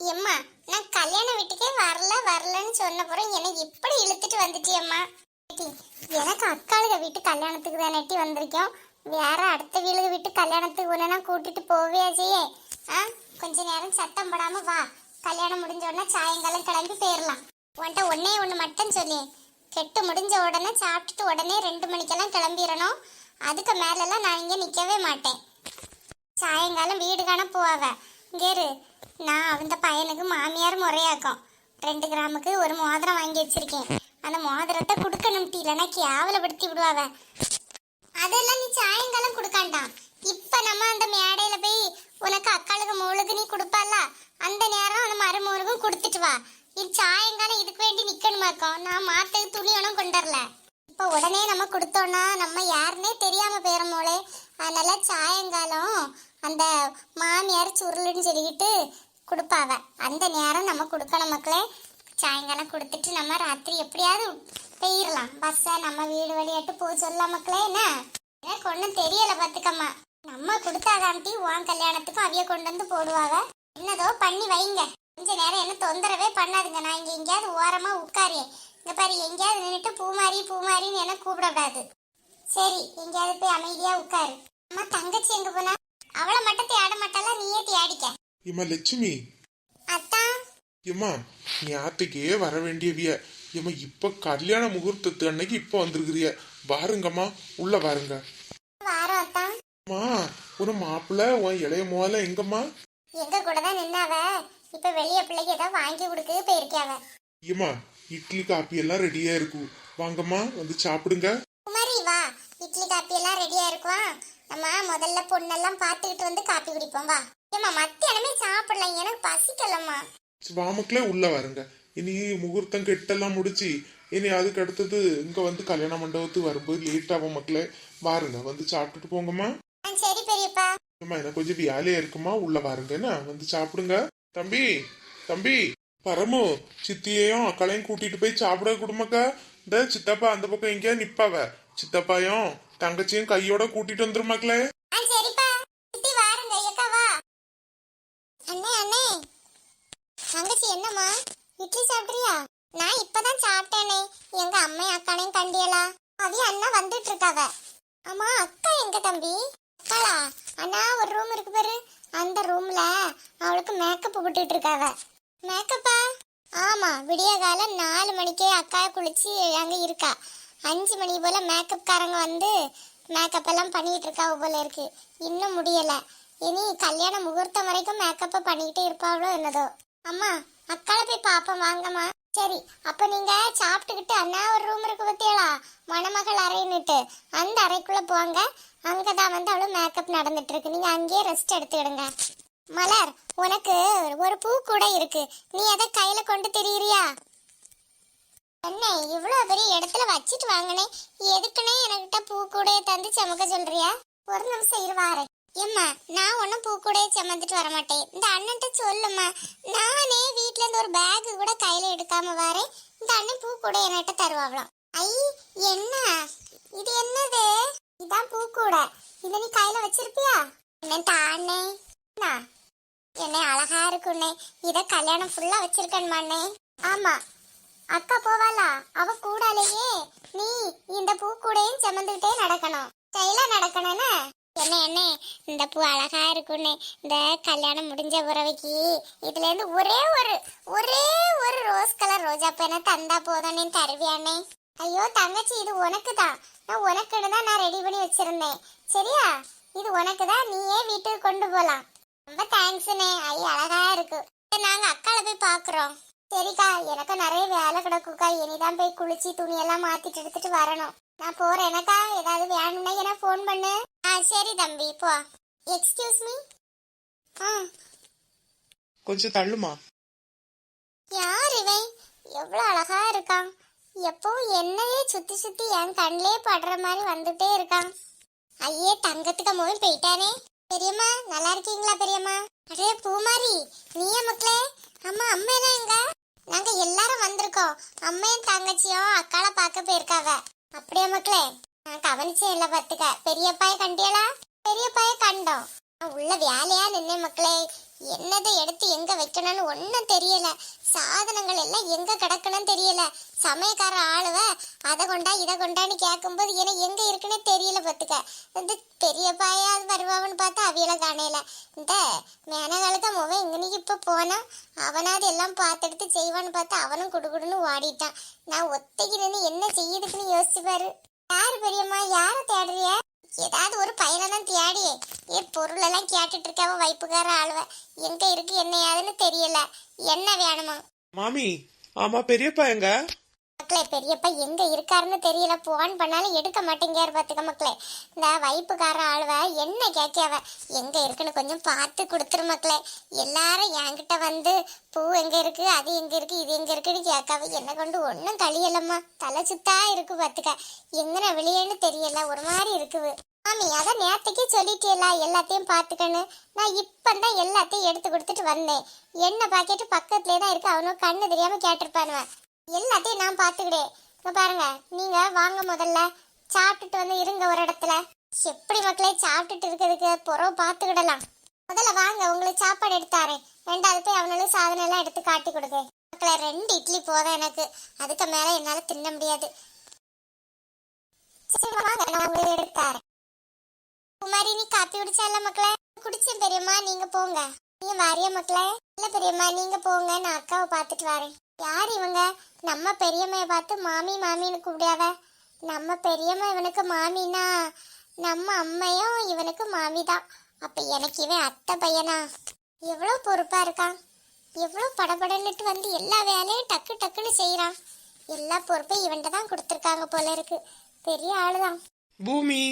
எம்மா நான் கல்யாண வீட்டுக்கே வரல வரலன்னு சொன்ன பிறகு என்னை இப்படி இழுத்துட்டு வந்துட்டியம்மா எனக்கு அக்காளுக வீட்டு கல்யாணத்துக்கு தான் நட்டி வந்திருக்கோம். வேற அடுத்த வீளுக வீட்டு கல்யாணத்துக்கு ஒன்றுனா கூட்டிட்டு போவே செய்யே ஆ கொஞ்ச நேரம் சத்தம் போடாம வா. கல்யாணம் முடிஞ்ச உடனே சாயங்காலம் கிளம்பி போயிடலாம் உன்ட்ட ஒன்னே ஒன்று மட்டும் சொல்லி. கெட்டு முடிஞ்ச உடனே சாப்பிட்டுட்டு உடனே ரெண்டு மணிக்கெல்லாம் கிளம்பிடணும் அதுக்கு மேலெல்லாம் நான் இங்கே நிற்கவே மாட்டேன். சாயங்காலம் வீடு காண போவாவ. இங்கேரு நான் அந்த பையனுக்கு மாமியார் முறையாக்கும். ரெண்டு கிராமுக்கு ஒரு மோதிரம் வாங்கி வச்சிருக்கேன். அந்த மோதிரத்தை கொடுக்கணும் இல்லைன்னா கேவலப்படுத்தி விடுவாவ. அதெல்லாம் நீ சாயங்காலம் கொடுக்காண்டாம். இப்ப நம்ம அந்த மேடையில போய் உனக்கு அக்காளுக்கு மூளுக்கு நீ கொடுப்பால அந்த நேரம் அந்த மருமோனுக்கும் கொடுத்துட்டு வா. இது சாயங்காலம் இதுக்கு வேண்டி நிக்கணுமாக்கும் நான் மாத்துக்கு துணி ஒன்றும் கொண்டு வரல. இப்ப உடனே நம்ம கொடுத்தோம்னா நம்ம யாருன்னே தெரியாம போயிடுமோளே அதனால சாயங்காலம் அந்த மாமியார் சுருளுன்னு சொல்லிக்கிட்டு கொடுப்பாவ. அந்த நேரம் நம்ம கொடுக்கணும் மக்களே. சாயங்காலம் கொடுத்துட்டு நம்ம ராத்திரி எப்படியாவது போயிடலாம். பஸ்ஸை நம்ம வீடு வழியாட்டு போக சொல்லலாம் மக்களே என்ன? எனக்கு ஒன்றும் தெரியலை பார்த்துக்கம்மா. நம்ம கொடுத்தாதான்ட்டி உன் கல்யாணத்துக்கும் அவிய கொண்டு வந்து போடுவாங்க என்னதோ பண்ணி வைங்க. கொஞ்ச நேரம் என்ன தொந்தரவே பண்ணாதுங்க. நான் இங்கே எங்கேயாவது ஓரமாக உட்காரியேன் இங்கே பாரு எங்கேயாவது நின்றுட்டு பூமாரி பூமாரின்னு என்ன கூப்பிடக்கூடாது. சரி எங்கேயாவது போய் அமைதியாக உட்காரு. அம்மா தங்கச்சி எங்கே போனா? அவளை மட்டும் தேட மாட்டாளா நீயே தேடிக்க. ஏம்மா லட்சுமி? அத்தான் ஏம்மா ஞாத்துக்கே வர வேண்டியவிய. ஏம்மா இப்ப கல்யாண முகூர்த்தத்து அன்னைக்கு இப்ப வந்திருக்கிறிய. வாருங்கம்மா உள்ள வாருங்க. வாரம் அத்தான் அம்மா ஒரு மாப்பிள்ள உன் இளைய மோல எங்கம்மா? எங்க கூட தான் நின்னாவ? இப்ப வெளிய பிள்ளைக்கு ஏதோ வாங்கி கொடுக்க போயிருக்காவ ஏம்மா இட்லி காப்பி எல்லாம் ரெடியா இருக்கு வாங்கம்மா வந்து சாப்பிடுங்க. குமாரி வா. இட்லி காப்பி எல்லாம் ரெடியா இருக்கும் நம்ம முதல்ல பொண்ணெல்லாம் பார்த்துக்கிட்டு வந்து காப்பி குடிப்போம் வா. ஏமா மத்தியானமே சாப்பிடலாம் எனக்கு பசிக்கலம்மா. வாமக்களே உள்ள வாருங்க. இனி முகூர்த்தம் கெட்டெல்லாம் முடிச்சு இனி அதுக்கு அடுத்தது இங்க வந்து கல்யாண மண்டபத்துக்கு வரும்போது லேட் ஆகும் மக்களே வாருங்க வந்து சாப்பிட்டுட்டு போங்கம்மா. சரி பெரியப்பா. அம்மா எனக்கு கொஞ்சம் வேலையா இருக்குமா உள்ள வாருங்க என்ன? வந்து சாப்பிடுங்க. தம்பி தம்பி பரமு சித்தியையும் அக்காளையும் கூட்டிட்டு போய் சாப்பிட குடும்பக்கா. இந்த சித்தப்பா அந்த பக்கம் எங்கேயா நிப்பாவ. சித்தப்பாயும் தங்கச்சியும் கையோட கூட்டிட்டு வந்துரும் மக்களே. ஆ சரிப்பா. சித்தி வாருங்க ஏக்கா வா. அண்ணே அண்ணே. தங்கச்சி என்னம்மா? இட்லி சாப்பிட்றியா? நான் இப்பதான் சாப்பிட்டேனே. எங்க அம்மா அக்கானையும் கண்டியலா அவி அண்ணா வந்துட்டு இருக்காவ ஆமா அக்கா எங்க தம்பி? அக்காளா அண்ணா ஒரு ரூம் இருக்கு பாரு. அந்த ரூம்ல அவளுக்கு மேக்கப் போட்டுட்டு இருக்காவ மேக்கப்பா ஆமா விடிய காலம் நாலு மணிக்கே அக்கா குளிச்சு அங்க இருக்கா. அஞ்சு மணி போல மேக்கப் காரங்க வந்து மேக்கப் எல்லாம் பண்ணிட்டு இருக்கா போல இருக்கு. இன்னும் முடியல. இனி கல்யாண முகூர்த்தம் வரைக்கும் மேக்கப்பை பண்ணிக்கிட்டே இருப்பாவளோ என்னதோ. அம்மா அக்கால போய் பாப்போம் வாங்கம்மா. சரி அப்ப நீங்க சாப்பிட்டுக்கிட்டு அண்ணா ஒரு ரூம் இருக்கு பத்தியலா மணமகள் அறைன்னுட்டு. அந்த அறைக்குள்ள போங்க. அங்கதான் வந்து அவளும் மேக்கப் நடந்துட்டு இருக்கு. நீங்க அங்கேயே ரெஸ்ட் எடுத்துக்கிடுங்க. மலர் உனக்கு ஒரு பூ கூட இருக்கு. நீ அதை கையில கொண்டு திரியிறியா? என்ன இவ்வளோ பெரிய இடத்துல வச்சுட்டு வாங்கினேன் எதுக்குன்னே எனக்கிட்ட பூ கூடைய தந்து சமக்க சொல்றியா? ஒரு நிமிஷம் இருவாரு ஏம்மா நான் ஒன்றும் பூ கூடைய சமந்துட்டு வர மாட்டேன் இந்த அண்ணன்ட்ட சொல்லுமா நானே வீட்ல இருந்து ஒரு பேக் கூட கையில எடுக்காம வரேன் இந்த அண்ணன் பூ கூட என்கிட்ட தருவாங்களாம். ஐ என்ன? இது என்னது? இதான் பூ கூட இதை நீ கையில வச்சிருப்பியா? என்ன தானே? என்ன? அழகா இருக்குண்ணே. இதை கல்யாணம் ஃபுல்லா வச்சிருக்கேன்மாண்ணே. ஆமா அக்கா போவாளா? அவ கூடாலேயே. நீ இந்த பூ கூடையும் சுமந்துகிட்டே நடக்கணும். ஸ்டைலா நடக்கணும்னு? என்ன என்ன? இந்த பூ அழகா இருக்குன்னு. இந்த கல்யாணம் முடிஞ்ச உறவைக்கு. இதுல இருந்து ஒரே ஒரு ஒரே ஒரு ரோஸ் கலர் ரோஜா பூ தந்தா போதும் நீ தருவியானே ஐயோ தங்கச்சி இது உனக்கு தான் நான் உனக்குன்னு தான் நான் ரெடி பண்ணி வச்சிருந்தேன். சரியா? இது உனக்கு தான் நீயே வீட்டுக்கு கொண்டு போலாம். ரொம்ப தேங்க்ஸ்ண்ணே ஐ அழகா இருக்கு. சரி, நாங்க அக்கால போய் பாக்குறோம். சரிக்கா எனக்கு நிறைய வேலை கிடக்குக்கா இனிதான் போய் குளிச்சு துணியெல்லாம் மாத்திட்டு எடுத்துட்டு வரணும். நான் போறேன். எனக்கா ஏதாவது வேணும்னா எனக்கு ஃபோன் பண்ணு? ஆ சரி தம்பி போ. எக்ஸ்கியூஸ் மீ ஆ. கொஞ்சம் தள்ளுமா? யார் இவன்? எவ்வளவு அழகா இருக்கான். எப்பவும் என்னையே சுத்தி சுத்தி என் கண்ணிலே படுற மாதிரி வந்துட்டே இருக்கான். ஐயே தங்கத்துக்கு மோய் போயிட்டானே. பெரியம்மா நல்லா இருக்கீங்களா பெரியம்மா? அடே பூமாரி நீயா மக்களே அம்மா அம்மா எங்க? நாங்க எல்லாரும் வந்திருக்கோம். அம்மையும் தங்கச்சியும் அக்கால பார்க்க போயிருக்காங்க அப்படியே மக்களே? நான் கவனிச்சே இல்லை பார்த்துக்க. பெரியப்பாய கண்டியலா பெரியப்பாய கண்டோம். உள்ள வேலையா நின்ன மக்களே. என்னதை எடுத்து எங்க வைக்கணும்னு ஒன்றும் தெரியல. சாதனங்கள் எல்லாம் எங்க கிடக்கணும்னு தெரியல. சமயக்கார ஆளுவ அதை கொண்டா இதை கொண்டான்னு கேட்கும்போது எனக்கு எங்க இருக்குன்னு தெரியல பார்த்துக்க. இந்த பெரியப்பாயாவது பாயாவது பார்த்தா அவியலை காணையில இந்த மேனகாலுக்கு முகம் எங்கனைக்கு இப்போ போனான் அவனாவது எல்லாம் பார்த்தெடுத்து செய்வான்னு பார்த்தா அவனும் குடுகுடுன்னு ஓடிட்டான். நான் ஒத்தைக்கு நின்று என்ன செய்யுதுக்குன்னு யோசிச்சு பாரு. யாரு பெரியம்மா யார தேடுறிய? ஏதாவது ஒரு பையனை தான் தேடி என் பொருள் எல்லாம் கேட்டுட்டு இருக்காவ வைப்புக்கார ஆளுவ. எங்க இருக்கு என்ன ஏதுன்னு தெரியல. என்ன வேணுமா? மாமி ஆமா பெரியப்பா எங்க? மக்களே பெரியப்பா எங்க இருக்காருன்னு தெரியல. போன் பண்ணாலும் எடுக்க மாட்டேங்காரு பாத்துக்க மக்களே. இந்த வைப்புக்கார ஆளுவ என்ன கேட்காவ எங்க இருக்குன்னு கொஞ்சம் பார்த்து கொடுத்துரு மக்களே. எல்லாரும் என்கிட்ட வந்து பூ எங்க இருக்கு? அது எங்க இருக்கு? இது எங்க இருக்குன்னு கேட்காவ என்ன கொண்டு ஒன்றும் கழியலம்மா. தலை சுத்தா இருக்கு பாத்துக்க. எங்கன வெளியேன்னு தெரியல. ஒரு மாதிரி இருக்குது. மாமி அதை நேத்தைக்கே சொல்லிட்டேலா எல்லாத்தையும் பார்த்துக்கன்னு நான் இப்போ தான் எல்லாத்தையும் எடுத்து கொடுத்துட்டு வந்தேன். என்ன பாக்கெட்டு பக்கத்துலேயே தான் இருக்கு. அவனும் கண்ணு தெரியாமல் கேட்டிருப்பானுவேன் எல்லாத்தையும் நான் பார்த்துக்கிடேன் இங்க பாருங்க நீங்க வாங்க முதல்ல. சாப்பிட்டுட்டு வந்து இருங்க ஒரு இடத்துல. எப்படி மக்களே சாப்பிட்டுட்டு இருக்கிறதுக்கு புறவு பார்த்துக்கிடலாம். முதல்ல வாங்க உங்களுக்கு சாப்பாடு எடுத்தாரேன் ரெண்டாவது போய் அவனாலும் சாதனை எல்லாம் எடுத்து காட்டி கொடுங்க. மக்களே ரெண்டு இட்லி போதும் எனக்கு. அதுக்கு மேல என்னால தின்ன முடியாது. நான் குமாரி நீ காப்பி குடிச்சா மக்களே? குடிச்சேன் பெரியம்மா. நீங்க போங்க. நீங்க வாரிய மக்களே? இல்ல பெரியம்மா நீங்க போங்க. நான் அக்காவை பார்த்துட்டு வரேன். யார் இவங்க? நம்ம பெரியம்மைய பார்த்து மாமி மாமின்னு கூப்பிடாத நம்ம பெரியம்மா இவனுக்கு மாமினா நம்ம அம்மையும் இவனுக்கு மாமி தான் அப்ப எனக்கு இவன் அத்தை பையனா? எவ்வளவு பொறுப்பா இருக்கான். எவ்வளவு படபடன்னுட்டு வந்து எல்லா வேலையும் டக்கு டக்குன்னு செய்யறான் எல்லா பொறுப்பையும் இவன்கிட்ட தான் கொடுத்துருக்காங்க போல இருக்கு. பெரிய ஆளுதான். பூமி.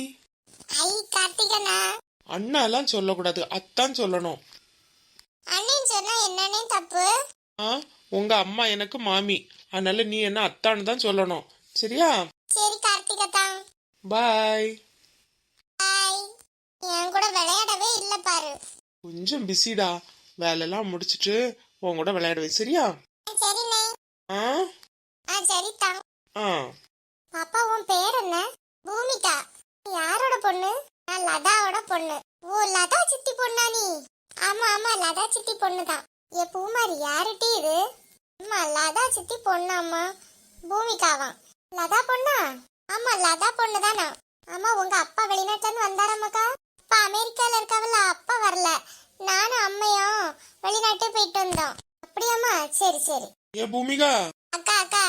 ஐ கார்த்திகனா? அண்ணா எல்லாம் சொல்லக்கூடாது. அத்தான் சொல்லணும். அண்ணன் சொன்னா என்னன்னே தப்பு. ஆ? உங்க அம்மா எனக்கு மாமி. அதனால நீ என்ன அத்தான்னு தான் சொல்லணும். சரியா? சரி கார்த்திகதான் பாய் என் கூட விளையாடவே இல்ல பாரு. கொஞ்சம் பிஸிடா. வேலையெல்லாம் முடிச்சிட்டு உன் கூட விளையாடுவே. சரியா? சரிண்ணே. ஆ? ஆ சரிதான் ஆ. பாப்பா உன் பேர் என்ன? பூமிகா யாரோட பொண்ணு? நான் லதாவோட பொண்ணு. ஓ லதா சித்தி பொண்ணா நீ? ஆமா ஆமா லதா சித்தி பொண்ணு தான் ஏ பூமாரி யாருட்டி இது அம்மா லதா சித்தி பொண்ணு அம்மா பூமிகாவா? லதா பொண்ணா? ஆமா லதா பொண்ணு தானா ஆமா உங்க அப்பா வெளிநாட்டுல இருந்து வந்தாராமாக்கா? அப்பா அமெரிக்கால இருக்காவல்ல அப்பா வரல. நானும் அம்மையும் வெளிநாட்டே போயிட்டு வந்தோம். அப்படியாம்மா? சரி சரி. ஏ பூமிகா? அக்கா அக்கா.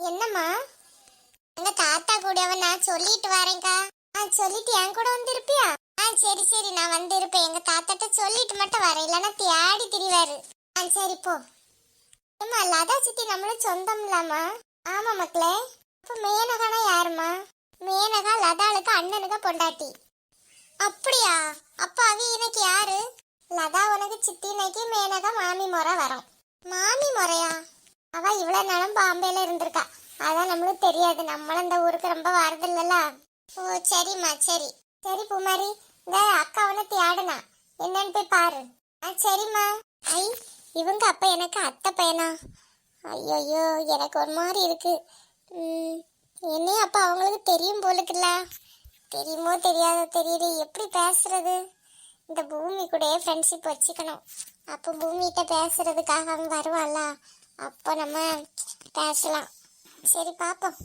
என்னம்மா? எங்க தாத்தா கூடவ நான் சொல்லிட்டு வரேன்க்கா. ஆ சொல்லிட்டு என் கூட வந்திருப்பியா? ஆ சரி சரி நான் வந்திருப்பேன். எங்க தாத்தாட்ட சொல்லிட்டு மட்டும் வரேன். இல்லைன்னா தேடி திரிவாரு. ஆ சரி போ. ஏம்மா லதா சித்தி நம்மளும் சொந்தம்லாமா ஆமா மக்களே. அப்ப மேனகானா யாருமா மேனகா லதாளுக்கு அண்ணனுக்கு பொண்டாட்டி. அப்படியா? அப்ப அவ எனக்கு யாரு? லதா உனக்கு சித்தினைக்கு மேனகா மாமி முறை வரும். மாமி முறையா? அவ இவ்வளவு நேரம் பாம்பேல இருந்திருக்கா. அதான் நம்மளுக்கு தெரியாது. நம்மளும் இந்த ஊருக்கு ரொம்ப வரதில்லல ஓ சரிம்மா சரி. சரி பூமாரி. இந்த அக்கா உன தேடுனா. என்னன்னு போய் பாரு. ஆ சரிம்மா. ஐ இவங்க அப்ப எனக்கு அத்தை பையனா? ஐயோ எனக்கு ஒரு மாதிரி இருக்கு. என்னையும் அப்ப அவங்களுக்கு தெரியும் போலுக்குல்ல. தெரியுமோ தெரியாதோ தெரியுது. எப்படி பேசுறது? இந்த பூமி கூடயே ஃப்ரெண்ட்ஷிப் வச்சுக்கணும். அப்போ பூமிகிட்ட பேசுறதுக்காக அவன் வருவாள்ல அப்போ நம்ம பேசலாம். சரி பார்ப்போம்